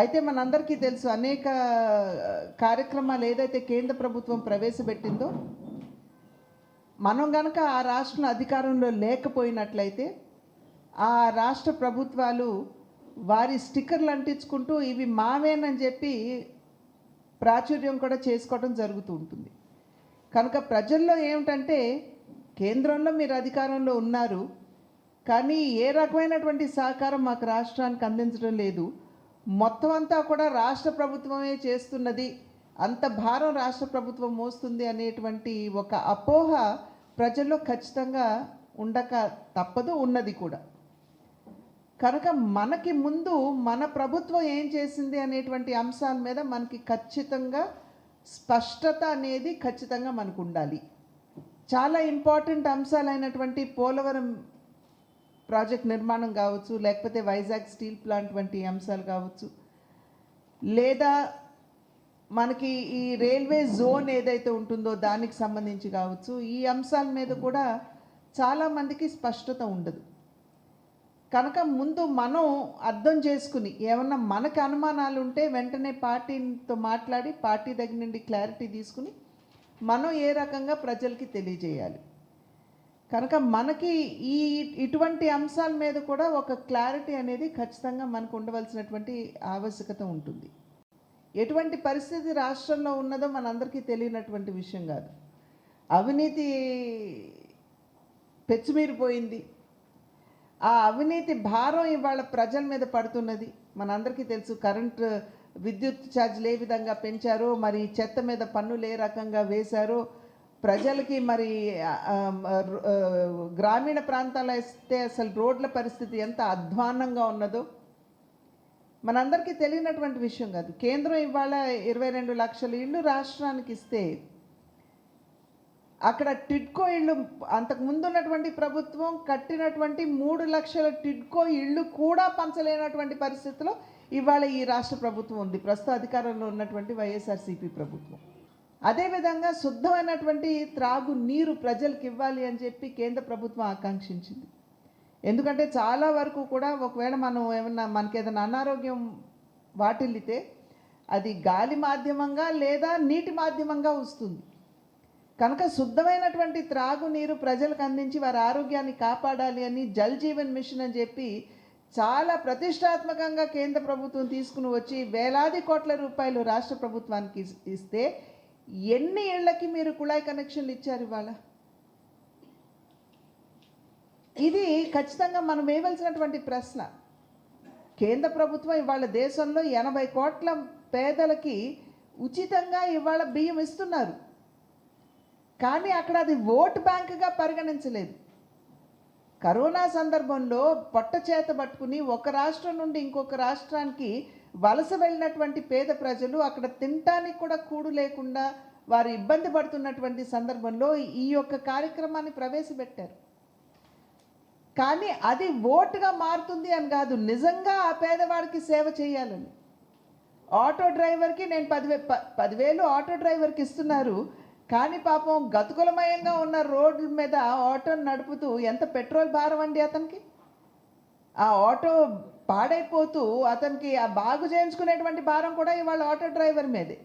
అయితే మనందరికీ తెలుసు అనేక కార్యక్రమాలు ఏదైతే కేంద్ర ప్రభుత్వం ప్రవేశపెట్టిందో మనం గనక ఆ రాష్ట్రం అధికారంలో లేకపోయినట్లయితే ఆ రాష్ట్ర ప్రభుత్వాలు వారి స్టిక్కర్లు అంటించుకుంటూ ఇవి మావేనని చెప్పి ప్రాచుర్యం కూడా చేసుకోవడం జరుగుతూ ఉంటుంది. కనుక ప్రజల్లో ఏమిటంటే కేంద్రంలో మీరు అధికారంలో ఉన్నారు కానీ ఏ రకమైనటువంటి సహకారం మాకు రాష్ట్రానికి అందించడం లేదు. మొత్తం అంతా కూడా రాష్ట్ర ప్రభుత్వమే చేస్తున్నది. అంత భారం రాష్ట్ర ప్రభుత్వం మోస్తుంది అనేటువంటి ఒక అపోహ ప్రజల్లో ఖచ్చితంగా ఉండక తప్పదు ఉన్నది కూడా. కనుక మనకి ముందు మన ప్రభుత్వం ఏం చేసింది అనేటువంటి అంశాల మీద మనకి ఖచ్చితంగా స్పష్టత అనేది ఖచ్చితంగా మనకు ఉండాలి. చాలా ఇంపార్టెంట్ అంశాలైనటువంటి పోలవరం ప్రాజెక్ట్ నిర్మాణం కావచ్చు లేకపోతే వైజాగ్ స్టీల్ ప్లాంట్ వంటి అంశాలు కావచ్చు. లేదా మనకి ఈ రైల్వే జోన్ ఏదైతే ఉంటుందో దానికి సంబంధించి కావచ్చు ఈ అంశాల మీద కూడా చాలామందికి స్పష్టత ఉండదు. కనుక ముందు మనం అర్థం చేసుకుని ఏమన్నా మనకు అనుమానాలు ఉంటే వెంటనే పార్టీతో మాట్లాడి పార్టీ దగ్గర నుండి క్లారిటీ తీసుకుని మనం ఏ రకంగా ప్రజలకి తెలియజేయాలి. కనుక మనకి ఈ ఇటువంటి అంశాల మీద కూడా ఒక క్లారిటీ అనేది ఖచ్చితంగా మనకు ఉండవలసినటువంటి ఆవశ్యకత ఉంటుంది. ఎటువంటి పరిస్థితి రాష్ట్రంలో ఉన్నదో మనందరికీ తెలియనటువంటి విషయం కాదు. అవినీతి పెచ్చుమీరిపోయింది. ఆ అవినీతి భారం ఇవాళ ప్రజల మీద పడుతున్నది. మనందరికీ తెలుసు కరెంటు విద్యుత్ ఛార్జీలు ఏ విధంగా పెంచారో మరి చెత్త మీద పన్నులు ఏ రకంగా వేశారో ప్రజలకి మరి గ్రామీణ ప్రాంతాల్లో ఇస్తే అసలు రోడ్ల పరిస్థితి ఎంత అధ్వాన్నంగా ఉన్నదో. మనందరికీ తెలియనటువంటి విషయం కాదు. కేంద్రం ఇవాళ ఇరవై రెండు లక్షల ఇళ్ళు రాష్ట్రానికి ఇస్తే అక్కడ టిడ్కో ఇళ్ళు అంతకు ముందు ఉన్నటువంటి ప్రభుత్వం కట్టినటువంటి మూడు లక్షల టిడ్కో ఇళ్ళు కూడా పంచలేనటువంటి పరిస్థితిలో ఇవాళ ఈ రాష్ట్ర ప్రభుత్వం ఉంది. ప్రస్తుత అధికారంలో ఉన్నటువంటి వైఎస్ఆర్సీపీ ప్రభుత్వం. అదేవిధంగా శుద్ధమైనటువంటి త్రాగు నీరు ప్రజలకు ఇవ్వాలి అని చెప్పి కేంద్ర ప్రభుత్వం ఆకాంక్షించింది. ఎందుకంటే చాలా వరకు కూడా ఒకవేళ మనం ఏమన్నా మనకి ఏదైనా అనారోగ్యం వాటిల్లితే అది గాలి మాధ్యమంగా లేదా నీటి మాధ్యమంగా వస్తుంది. కనుక శుద్ధమైనటువంటి త్రాగునీరు ప్రజలకు అందించి వారి ఆరోగ్యాన్ని కాపాడాలి అని జల్ జీవన్ మిషన్ అని చెప్పి చాలా ప్రతిష్టాత్మకంగా కేంద్ర ప్రభుత్వం తీసుకుని వచ్చి వేలాది కోట్ల రూపాయలు రాష్ట్ర ప్రభుత్వానికి ఇస్తే ఎన్ని ఏళ్ళకి మీరు కుళాయి కనెక్షన్లు ఇచ్చారు ఇవాళ? ఇది ఖచ్చితంగా మనం వేయవలసినటువంటి ప్రశ్న. కేంద్ర ప్రభుత్వం ఇవాళ దేశంలో ఎనభై కోట్ల పేదలకి ఉచితంగా ఇవాళ బియ్యం ఇస్తున్నారు. కానీ అక్కడ అది ఓట్ బ్యాంకుగా పరిగణించలేదు. కరోనా సందర్భంలో పొట్ట చేత పట్టుకుని ఒక రాష్ట్రం నుండి ఇంకొక రాష్ట్రానికి వలస వెళ్ళినటువంటి పేద ప్రజలు అక్కడ తినటానికి కూడా కూడు లేకుండా వారు ఇబ్బంది పడుతున్నటువంటి సందర్భంలో ఈ యొక్క కార్యక్రమాన్ని ప్రవేశపెట్టారు. కానీ అది ఓటుగా మారుతుంది అని కాదు నిజంగా ఆ పేదవాడికి సేవ చేయాలని. ఆటో డ్రైవర్కి నేను పదివే ప- పదివేలు ఆటో డ్రైవర్కి ఇస్తున్నారు కానీ పాపం గతుకులమయంగా ఉన్న రోడ్ల మీద ఆటో నడుపుతూ ఎంత పెట్రోల్ భారం అండి అతనికి? ఆ ఆటో పాడైపోతూ అతనికి ఆ బాగు చేయించుకునేటువంటి భారం కూడా ఇవాళ ఆటో డ్రైవర్ మీదే.